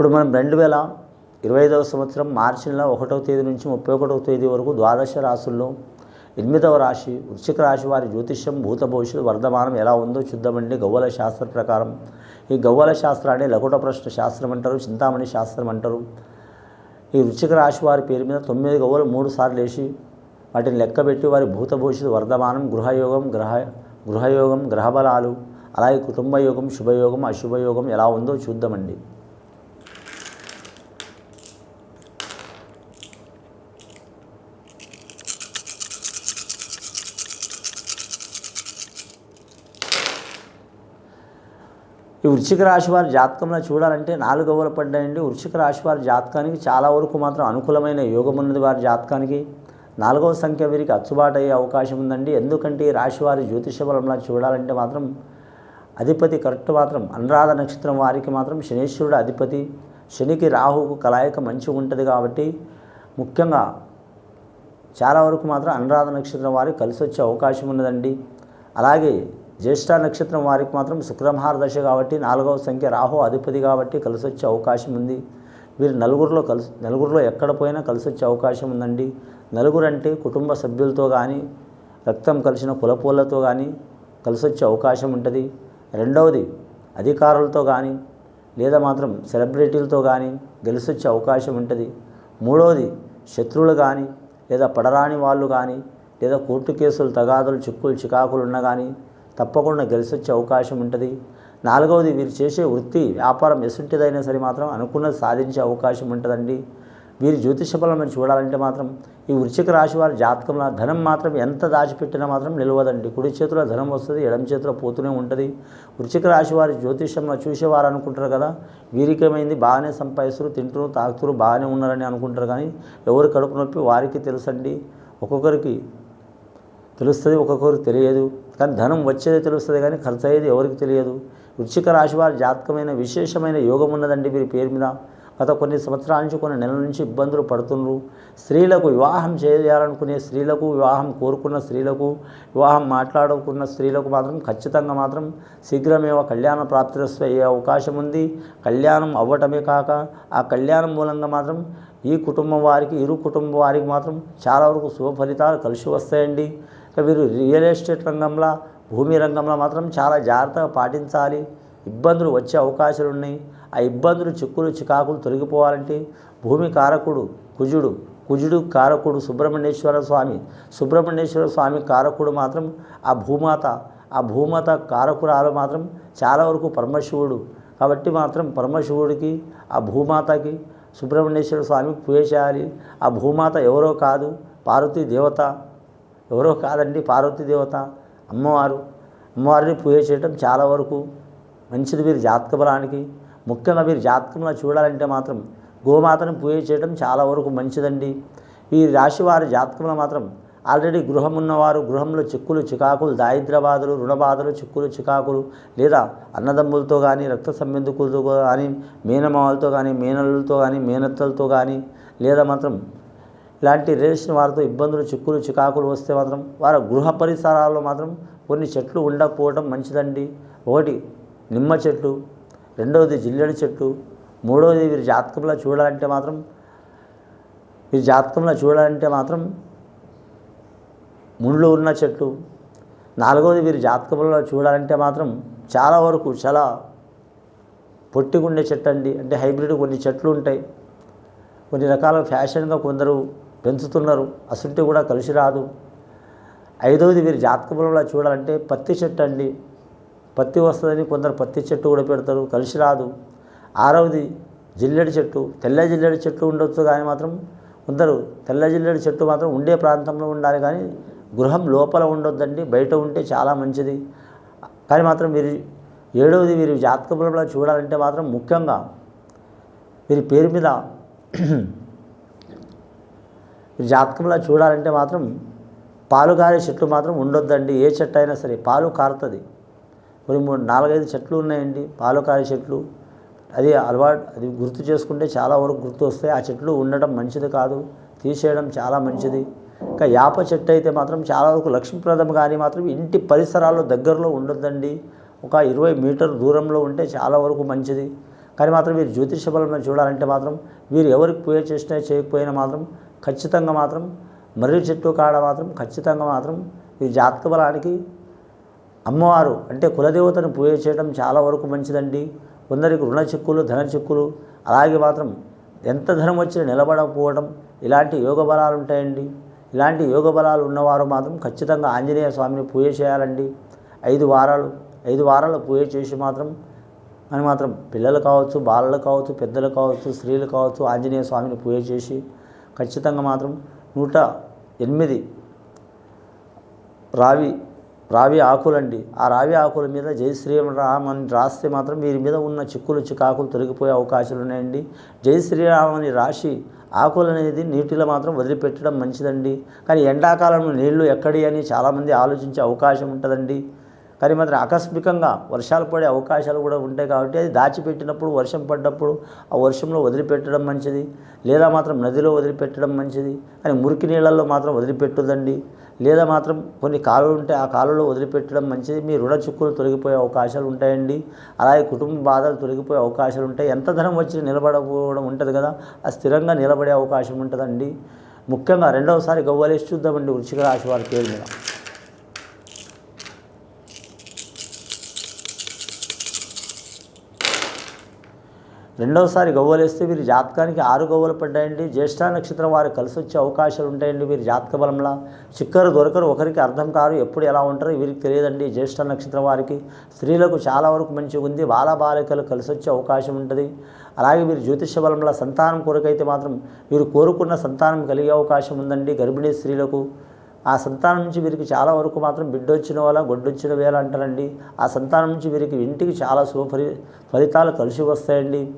ఇప్పుడు మనం రెండు వేల ఇరవై ఐదవ సంవత్సరం మార్చి నెల ఒకటవ తేదీ నుంచి ముప్పై ఒకటవ తేదీ వరకు ద్వాదశ రాశుల్లో ఎనిమిదవ రాశి వృశ్చిక రాశి వారి జ్యోతిష్యం భూత భవిష్యత్తు వర్ధమానం ఎలా ఉందో చూద్దామండి. గవ్వల శాస్త్ర ప్రకారం ఈ గవ్వల శాస్త్రాన్ని లకుట ప్రశ్న శాస్త్రం అంటారు చింతామణి శాస్త్రం అంటారు. ఈ వృశ్చిక రాశి వారి పేరు మీద తొమ్మిది గవ్వలు మూడు సార్లు వేసి వాటిని లెక్కబెట్టి వారి భూత భవిష్యత్తు వర్ధమానం గృహయోగం గ్రహ గృహయోగం గ్రహబలాలు అలాగే కుటుంబ యోగం శుభయోగం అశుభయోగం ఎలా ఉందో చూద్దామండి. ఈ వృశ్చిక రాశి వారి జాతకంలో చూడాలంటే నాలుగు గవ్వలు పడ్డాయండి. వృశ్చిక రాశి వారి జాతకానికి చాలా వరకు మాత్రం అనుకూలమైన యోగం ఉన్నది వారి జాతకానికి. నాలుగవ సంఖ్య వీరికి అచ్చుబాటు అయ్యే అవకాశం ఉందండి. ఎందుకంటే ఈ రాశి వారి జ్యోతిష బలంలా చూడాలంటే మాత్రం అధిపతి కరెక్ట్ మాత్రం అనురాధ నక్షత్రం వారికి మాత్రం శనీశ్వరుడు అధిపతి. శనికి రాహుకు కలాయిక మంచిగా ఉంటుంది కాబట్టి ముఖ్యంగా చాలా వరకు మాత్రం అనురాధ నక్షత్రం వారికి కలిసి వచ్చే అవకాశం ఉన్నదండి. అలాగే జ్యేష్ఠ నక్షత్రం వారికి మాత్రం శుక్రమహార దశ కాబట్టి నాలుగవ సంఖ్య రాహు అధిపతి కాబట్టి కలిసి వచ్చే అవకాశం ఉంది. వీరు నలుగురిలో కలిసి నలుగురిలో ఎక్కడ పోయినా కలిసి వచ్చే అవకాశం ఉందండి. నలుగురు అంటే కుటుంబ సభ్యులతో కానీ రక్తం కలిసిన కులపోళ్ళతో కానీ కలిసి వచ్చే అవకాశం ఉంటుంది. రెండవది అధికారులతో కానీ లేదా మాత్రం సెలబ్రిటీలతో కానీ గెలిసొచ్చే వచ్చే అవకాశం ఉంటుంది. మూడవది శత్రువులు కానీ లేదా పడరాని వాళ్ళు కానీ లేదా కోర్టు కేసులు తగాదులు చిక్కులు చికాకులు ఉన్నా కానీ తప్పకుండా గెలిచి వచ్చే అవకాశం ఉంటుంది. నాలుగవది వీరు చేసే వృత్తి వ్యాపారం ఎసుంటిదైనా సరే మాత్రం అనుకున్నది సాధించే అవకాశం ఉంటుందండి. వీరి జ్యోతిష బలం మనం చూడాలంటే మాత్రం ఈ వృశ్చిక రాశి వారి జాతకంలో ధనం మాత్రం ఎంత దాచిపెట్టినా మాత్రం నిలవదండి. కుడి చేతిలో ధనం వస్తుంది ఎడమ చేతిలో పోతూనే ఉంటుంది. వృశ్చిక రాశి వారి జ్యోతిషంలో చూసేవారు అనుకుంటారు కదా వీరికేమైంది? బాగానే సంపాదిస్తారు తింటారు తాగుతారు బాగానే ఉన్నారని అనుకుంటారు కానీ ఎవరు కడుపు నొప్పి వారికి తెలుసండి. ఒక్కొక్కరికి తెలుస్తుంది ఒక్కొక్కరికి తెలియదు. కానీ ధనం వచ్చేది తెలుస్తుంది కానీ ఖర్చు అయ్యేది ఎవరికి తెలియదు. వృశ్చిక రాశి వారి జాతకమైన విశేషమైన యోగం ఉన్నదండి వీరి పేరు మీద. గత కొన్ని సంవత్సరాల నుంచి కొన్ని నెలల నుంచి ఇబ్బందులు పడుతున్నారు స్త్రీలకు వివాహం చేయాలనుకునే స్త్రీలకు వివాహం కోరుకున్న స్త్రీలకు వివాహం మాట్లాడుకున్న స్త్రీలకు మాత్రం ఖచ్చితంగా మాత్రం శీఘ్రమేవ కళ్యాణ ప్రాప్తిరస్తు అయ్యే అవకాశం ఉంది. కళ్యాణం అవ్వటమే కాక ఆ కళ్యాణం మూలంగా మాత్రం ఈ కుటుంబం వారికి ఇరు కుటుంబం వారికి మాత్రం చాలా వరకు శుభ ఫలితాలు కలిసి వస్తాయండి. వీరు రియల్ ఎస్టేట్ రంగంలో భూమి రంగంలో మాత్రం చాలా జాగ్రత్తగా పాటించాలి. ఇబ్బందులు వచ్చే అవకాశాలు ఉన్నాయి ఆ ఇబ్బందులు చిక్కులు చికాకులు తొలగిపోవాలంటే భూమి కారకుడు కుజుడు కుజుడు కారకుడు సుబ్రహ్మణ్యేశ్వర స్వామి సుబ్రహ్మణ్యేశ్వర స్వామి కారకుడు మాత్రం ఆ భూమాత ఆ భూమాత కారకురాలు మాత్రం చాలా వరకు పరమశివుడు. కాబట్టి మాత్రం పరమశివుడికి ఆ భూమాతకి సుబ్రహ్మణ్యేశ్వర స్వామికి పూజ చేయాలి. ఆ భూమాత ఎవరో కాదు పార్వతీ దేవత ఎవరో కాదండి పార్వతీ దేవత అమ్మవారు. అమ్మవారిని పూజ చేయటం చాలా వరకు మంచిది వీరి జాతక బలానికి. ముఖ్యంగా వీరి జాతకంలో చూడాలంటే మాత్రం గోమాతను పూజ చేయడం చాలా వరకు మంచిదండి. ఈ రాశి వారి జాతకంలో మాత్రం ఆల్రెడీ గృహం ఉన్నవారు గృహంలో చిక్కులు చికాకులు దారిద్ర్యబాధలు రుణబాధలు చిక్కులు చికాకులు లేదా అన్నదమ్ములతో కానీ రక్త సంబంధికులతో కానీ మేనమావలతో కానీ మేనల్లులతో కానీ మేనత్తలతో కానీ లేదా మాత్రం ఇలాంటి రిలేషన్ వారితో ఇబ్బందులు చిక్కులు చికాకులు వస్తే మాత్రం వారి గృహ పరిసరాల్లో మాత్రం కొన్ని చెట్లు ఉండకపోవడం మంచిదండి. ఒకటి నిమ్మ చెట్టు రెండవది జిల్లెడి చెట్టు మూడవది వీరి జాతకంలో చూడాలంటే మాత్రం వీరి జాతకంలో చూడాలంటే మాత్రం ముళ్ళు ఉన్న చెట్టు నాలుగవది వీరి జాతకంలో చూడాలంటే మాత్రం చాలా వరకు చాలా పొట్టిగుండే చెట్టు అండి. అంటే హైబ్రిడ్ కొన్ని చెట్లు ఉంటాయి. కొన్ని రకాల ఫ్యాషన్గా కొందరు పెంచుతున్నారు. అసుంటి కూడా కలిసి రాదు. ఐదవది వీరి జాతక బలంలో చూడాలంటే పత్తి చెట్టు అండి. పత్తి వస్తుందని కొందరు పత్తి చెట్టు కూడా పెడతారు. కలిసి రాదు. ఆరవది జిల్లెడి చెట్టు. తెల్ల జిల్లెడి చెట్టు ఉండొచ్చు కానీ మాత్రం కొందరు తెల్ల జిల్లెడి చెట్టు మాత్రం ఉండే ప్రాంతంలో ఉండాలి కానీ గృహం లోపల ఉండొద్దండి. బయట ఉంటే చాలా మంచిది. కానీ మాత్రం వీరి ఏడవది వీరి జాతక బలంలో చూడాలంటే మాత్రం ముఖ్యంగా వీరి పేరు మీద జాతకంలో చూడాలంటే మాత్రం పాలు కారే చెట్లు మాత్రం ఉండొద్దండి. ఏ చెట్టు అయినా సరే పాలు కారుతుంది. కొన్ని మూడు నాలుగైదు చెట్లు ఉన్నాయండి. పాలు కారే చెట్లు. అది అలవాటు అది గుర్తు చేసుకుంటే చాలా వరకు గుర్తు వస్తాయి. ఆ చెట్లు ఉండడం మంచిది కాదు. తీసేయడం చాలా మంచిది. ఇంకా యాప చెట్టు అయితే మాత్రం చాలా వరకు లక్ష్మీప్రదం కానీ మాత్రం ఇంటి పరిసరాల్లో దగ్గరలో ఉండొద్దండి. ఒక ఇరవై మీటర్ దూరంలో ఉంటే చాలా వరకు మంచిది. కానీ మాత్రం వీరు జ్యోతిష బలం చూడాలంటే మాత్రం వీరు ఎవరికి పూజ చేసినా చేయకపోయినా మాత్రం ఖచ్చితంగా మాత్రం మర్రి చెట్టు కాడ మాత్రం ఖచ్చితంగా మాత్రం ఈ జాతక బలానికి అమ్మవారు అంటే కులదేవతను పూజ చేయడం చాలా వరకు మంచిదండి. కొందరికి రుణ చిక్కులు ధన చిక్కులు అలాగే మాత్రం ఎంత ధనం వచ్చినా నిలబడకపోవడం ఇలాంటి యోగ బలాలు ఉంటాయండి. ఇలాంటి యోగ బలాలు ఉన్నవారు మాత్రం ఖచ్చితంగా ఆంజనేయ స్వామిని పూజ చేయాలండి. ఐదు వారాలు ఐదు వారాలు పూజ చేసి మాత్రం అని మాత్రం పిల్లలు కావచ్చు బాలలు కావచ్చు పెద్దలు కావచ్చు స్త్రీలు కావచ్చు ఆంజనేయ స్వామిని పూజ చేసి ఖచ్చితంగా మాత్రం నూట ఎనిమిది రావి రావి ఆకులండి. ఆ రావి ఆకుల మీద జై శ్రీరామ్ అని రాస్తే మాత్రం వీరి మీద ఉన్న చిక్కులు చికాకులు తొలగిపోయే అవకాశాలు ఉన్నాయండి. జై శ్రీరామ్ అని రాసి ఆకులు అనేది నీటిలో మాత్రం వదిలిపెట్టడం మంచిదండి. కానీ ఎండాకాలంలో నీళ్ళు ఎక్కడి అని చాలామంది ఆలోచించే అవకాశం ఉంటుందండి. కానీ మాత్రం ఆకస్మికంగా వర్షాలు పడే అవకాశాలు కూడా ఉంటాయి కాబట్టి అది దాచిపెట్టినప్పుడు వర్షం పడ్డప్పుడు ఆ వర్షంలో వదిలిపెట్టడం మంచిది. లేదా మాత్రం నదిలో వదిలిపెట్టడం మంచిది. కానీ మురికి నీళ్ళల్లో మాత్రం వదిలిపెట్టదండి లేదా మాత్రం కొన్ని కాలువలు ఉంటే ఆ కాలువలో వదిలిపెట్టడం మంచిది. మీ రుణ చుక్కులు తొలగిపోయే అవకాశాలు ఉంటాయండి. అలాగే కుటుంబ బాధలు తొలగిపోయే అవకాశాలు ఉంటాయి. ఎంత ధనం వచ్చి నిలబడకపోవడం ఉంటుంది కదా. అది స్థిరంగా నిలబడే అవకాశం ఉంటుందండి. ముఖ్యంగా రెండవసారి గవ్వలేసి చూద్దామండి వృచ్చిక రాశి వారి పేరు మీద. రెండవసారి గవ్వలేస్తే వీరి జాతకానికి ఆరు గవ్వలు పడ్డాయండి. జ్యేష్ఠ నక్షత్రం వారు కలిసి వచ్చే అవకాశాలు ఉంటాయండి వీరి జాతక బలంలా. చిక్కరు దొరకరు ఒకరికి అర్థం కారు ఎప్పుడు ఎలా ఉంటారో వీరికి తెలియదండి జ్యేష్ఠ నక్షత్రం వారికి. స్త్రీలకు చాలా వరకు మంచిగా ఉంది బాల బాలికలు కలిసి వచ్చే అవకాశం ఉంటుంది. అలాగే వీరు జ్యోతిష బలంలో సంతానం కోరికైతే మాత్రం వీరు కోరుకున్న సంతానం కలిగే అవకాశం ఉందండి గర్భిణీ స్త్రీలకు. ఆ సంతానం నుంచి వీరికి చాలా వరకు మాత్రం బిడ్డొచ్చిన వాళ్ళ గొడ్డొచ్చిన వేళ అంటారండి. ఆ సంతానం నుంచి వీరికి ఇంటికి చాలా శుభ ఫలితాలు కలిసి వస్తాయండి.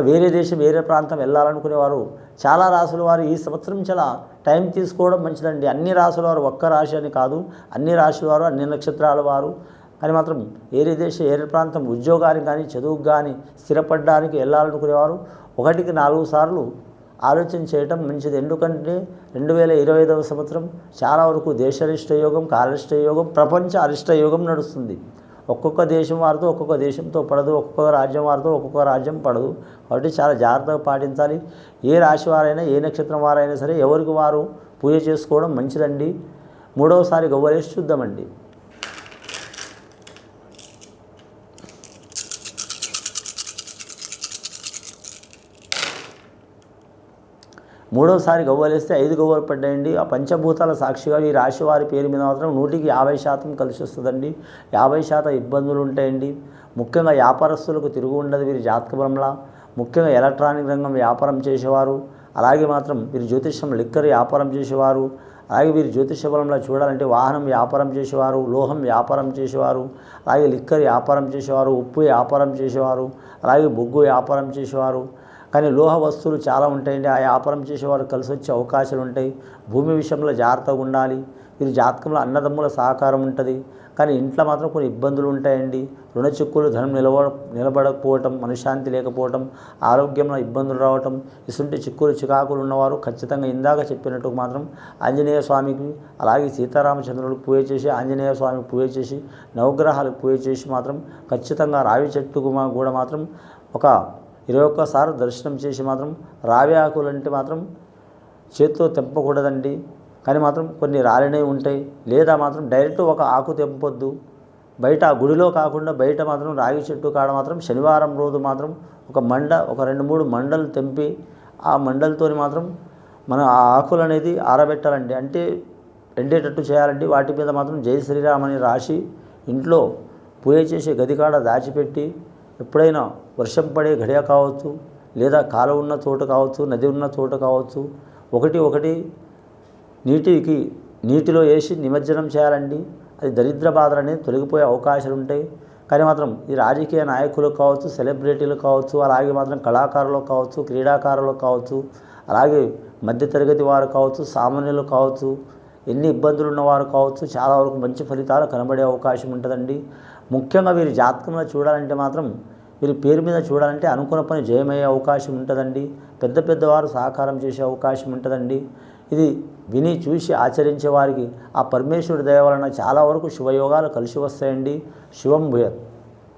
వేరే దేశం వేరే ప్రాంతం వెళ్ళాలనుకునేవారు చాలా రాసుల వారు ఈ సంవత్సరం చాలా టైం తీసుకోవడం మంచిదండి. అన్ని రాసుల వారు ఒక్క రాశి అని కాదు. అన్ని రాశుల వారు అన్ని నక్షత్రాల వారు. అని మాత్రం వేరే దేశం వేరే ప్రాంతం ఉద్యోగానికి కానీ చదువుకు కానీ స్థిరపడడానికి వెళ్ళాలనుకునేవారు. ఒకటికి నాలుగు సార్లు ఆలోచన చేయటం మంచిది. ఎందుకంటే రెండు వేల ఇరవై ఐదవ సంవత్సరం చాలా వరకు దేశ యోగం కాలరిష్ట యోగం ప్రపంచ అరిష్ట యోగం నడుస్తుంది. ఒక్కొక్క దేశం వారితో ఒక్కొక్క దేశంతో పడదు ఒక్కొక్క రాజ్యం వారితో ఒక్కొక్క రాజ్యం పడదు. కాబట్టి చాలా జాగ్రత్తగా పాటించాలి. ఏ రాశి వారైనా ఏ నక్షత్రం వారైనా సరే ఎవరికి వారు పూజ చేసుకోవడం మంచిదండి. మూడవసారి గవ్వలేసి చూద్దామండి. మూడోసారి గవ్వలేస్తే ఐదు గవ్వలు పడ్డాయండి. ఆ పంచభూతాల సాక్షిగా ఈ రాశి వారి పేరు మీద మాత్రం నూటికి యాభై శాతం కలిసి వస్తుందండి. యాభై శాతం ఇబ్బందులు ఉంటాయండి. ముఖ్యంగా వ్యాపారస్తులకు తిరుగు ఉండదు వీరి జాతక బలంలా ముఖ్యంగా ఎలక్ట్రానిక్ రంగం వ్యాపారం చేసేవారు. అలాగే మాత్రం వీరి జ్యోతిష్యం లిక్కర్ వ్యాపారం చేసేవారు. అలాగే వీరి జ్యోతిష బలంలో చూడాలంటే వాహనం వ్యాపారం చేసేవారు లోహం వ్యాపారం చేసేవారు అలాగే లిక్కర్ వ్యాపారం చేసేవారు ఉప్పు వ్యాపారం చేసేవారు అలాగే బొగ్గు వ్యాపారం చేసేవారు. కానీ లోహ వస్తువులు చాలా ఉంటాయండి. ఆ వ్యాపారం చేసేవారు కలిసి వచ్చే అవకాశాలు ఉంటాయి భూమి విషయంలో జాగ్రత్తగా ఉండాలి. వీరి జాతకంలో అన్నదమ్ముల సహకారం ఉంటుంది. కానీ ఇంట్లో మాత్రం కొన్ని ఇబ్బందులు ఉంటాయండి. రుణ చిక్కులు ధనం నిలబ నిలబడకపోవటం మనశ్శాంతి లేకపోవటం ఆరోగ్యంలో ఇబ్బందులు రావటం ఇసుంటి చిక్కులు చికాకులు ఉన్నవారు ఖచ్చితంగా ఇందాక చెప్పినట్టు మాత్రం ఆంజనేయ స్వామికి అలాగే సీతారామచంద్రులకు పూజ చేసి ఆంజనేయ స్వామికి పూజ చేసి నవగ్రహాలకు పూజ చేసి మాత్రం ఖచ్చితంగా రావి చెట్టుకు మా- కూడా మాత్రం ఒక ఇరవై ఒక్కసారి దర్శనం చేసి మాత్రం రావి ఆకులు అంటే మాత్రం చేత్తో తెంపకూడదండి. కానీ మాత్రం కొన్ని రాలినవి ఉంటాయి. లేదా మాత్రం డైరెక్ట్ ఒక ఆకు తెంపొద్దు. బయట ఆ గుడిలో కాకుండా బయట మాత్రం రాగి చెట్టు కాడ మాత్రం శనివారం రోజు మాత్రం ఒక మండ ఒక రెండు మూడు మండలు తెంపి ఆ మండలతో మాత్రం మనం ఆ ఆకులు అనేది ఆరబెట్టాలండి. అంటే ఎండేటట్టు చేయాలండి. వాటి మీద మాత్రం జై శ్రీరామ్ అని రాసి ఇంట్లో పూజ చేసే గది కాడ దాచిపెట్టి ఎప్పుడైనా వర్షం పడే ఘడియ కావచ్చు లేదా కాలువ ఉన్న చోట కావచ్చు నది ఉన్న చోట కావచ్చు ఒకటి ఒకటి నీటికి నీటిలో వేసి నిమజ్జనం చేయాలండి. అది దరిద్ర బాధలు అనేది తొలగిపోయే అవకాశాలు ఉంటాయి. కానీ మాత్రం ఈ రాజకీయ నాయకులు కావచ్చు సెలబ్రిటీలు కావచ్చు అలాగే మాత్రం కళాకారులు కావచ్చు క్రీడాకారులు కావచ్చు అలాగే మధ్యతరగతి వారు కావచ్చు సామాన్యులు కావచ్చు ఎన్ని ఇబ్బందులు ఉన్నవారు కావచ్చు చాలా వరకు మంచి ఫలితాలు కనబడే అవకాశం ఉంటుందండి. ముఖ్యంగా వీరి జాతకంలో చూడాలంటే మాత్రం వీరి పేరు మీద చూడాలంటే అనుకున్న పని జయమయ్యే అవకాశం ఉంటుందండి. పెద్ద పెద్దవారు సహకారం చేసే అవకాశం ఉంటుందండి. ఇది విని చూసి ఆచరించే వారికి ఆ పరమేశ్వరుడి దయ వలన చాలా వరకు శివయోగాలు కలిసి వస్తాయండి. శివం భూయత్